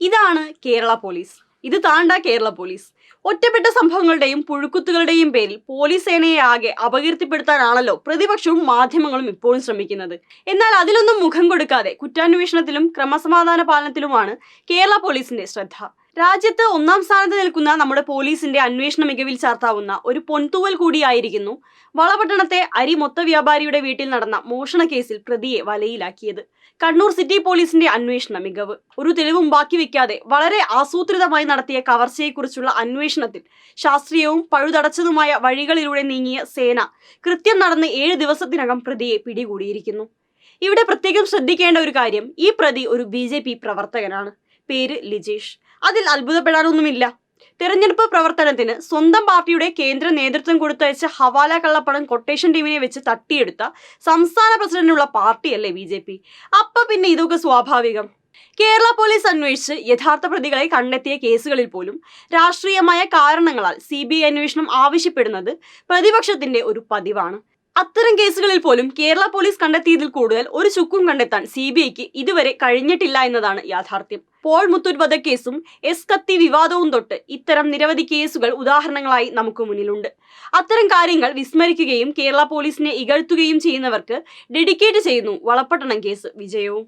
ഇതാണ് കേരള പോലീസ്. ഇത് താണ്ട കേരള പോലീസ്. ഒറ്റപ്പെട്ട സംഭവങ്ങളുടെയും പുഴുക്കുത്തുകളുടെയും പേരിൽ പോലീസ് സേനയെ ആകെ അപകീർത്തിപ്പെടുത്താനാണല്ലോ പ്രതിപക്ഷവും മാധ്യമങ്ങളും ഇപ്പോഴും ശ്രമിക്കുന്നത്. എന്നാൽ അതിലൊന്നും മുഖം കൊടുക്കാതെ കുറ്റാന്വേഷണത്തിലും ക്രമസമാധാന പാലനത്തിലുമാണ് കേരള പോലീസിന്റെ ശ്രദ്ധ. രാജ്യത്ത് ഒന്നാം സ്ഥാനത്ത് നിൽക്കുന്ന നമ്മുടെ പോലീസിന്റെ അന്വേഷണ മികവിൽ ചാർത്താവുന്ന ഒരു പൊൻതൂവൽ കൂടിയായിരിക്കുന്നു വളപട്ടണത്തെ അരി മൊത്ത വ്യാപാരിയുടെ വീട്ടിൽ നടന്ന മോഷണ കേസിൽ പ്രതിയെ വലയിലാക്കിയത്. കണ്ണൂർ സിറ്റി പോലീസിന്റെ അന്വേഷണ മികവ്. ഒരു തെളിവും ബാക്കി വെക്കാതെ വളരെ ആസൂത്രിതമായി നടത്തിയ കവർച്ചയെക്കുറിച്ചുള്ള അന്വേഷണത്തിൽ ശാസ്ത്രീയവും പഴുതടച്ചതുമായ വഴികളിലൂടെ നീങ്ങിയ സേന കൃത്യം നടന്ന് ഏഴ് ദിവസത്തിനകം പ്രതിയെ പിടികൂടിയിരിക്കുന്നു. ഇവിടെ പ്രത്യേകം ശ്രദ്ധിക്കേണ്ട ഒരു കാര്യം ഈ പ്രതി ഒരു ബി പ്രവർത്തകനാണ്. പേര് ലിജേഷ്. അതിൽ അത്ഭുതപ്പെടാനൊന്നുമില്ല. തെരഞ്ഞെടുപ്പ് പ്രവർത്തനത്തിന് സ്വന്തം പാർട്ടിയുടെ കേന്ദ്ര നേതൃത്വം കൊടുത്തയച്ച ഹവാല കള്ളപ്പണം കൊട്ടേഷൻ ടീമിനെ വെച്ച് തട്ടിയെടുത്ത സംസ്ഥാന പ്രസിഡന്റിനുള്ള പാർട്ടിയല്ലേ ബി ജെ പി. അപ്പൊ പിന്നെ ഇതൊക്കെ സ്വാഭാവികം. കേരള പോലീസ് അന്വേഷിച്ച് യഥാർത്ഥ പ്രതികളെ കണ്ടെത്തിയ കേസുകളിൽ പോലും രാഷ്ട്രീയമായ കാരണങ്ങളാൽ സി ബി ഐ അന്വേഷണം ആവശ്യപ്പെടുന്നത് പ്രതിപക്ഷത്തിന്റെ ഒരു പതിവാണ്. അത്തരം കേസുകളിൽ പോലും കേരള പോലീസ് കണ്ടെത്തിയതിൽ കൂടുതൽ ഒരു ചുക്കും കണ്ടെത്താൻ സി ബി ഐക്ക് ഇതുവരെ കഴിഞ്ഞിട്ടില്ല എന്നതാണ് യാഥാർത്ഥ്യം. പോൾ മുത്തൂറ്റ് വധക്കേസും എസ് കത്തി വിവാദവും തൊട്ട് ഇത്തരം നിരവധി കേസുകൾ ഉദാഹരണങ്ങളായി നമുക്ക് മുന്നിലുണ്ട്. അത്തരം കാര്യങ്ങൾ വിസ്മരിക്കുകയും കേരള പോലീസിനെ ഇകഴ്ത്തുകയും ചെയ്യുന്നവർക്ക് ഡെഡിക്കേറ്റ് ചെയ്യുന്നു വളപ്പട്ടണം കേസ് വിജയവും.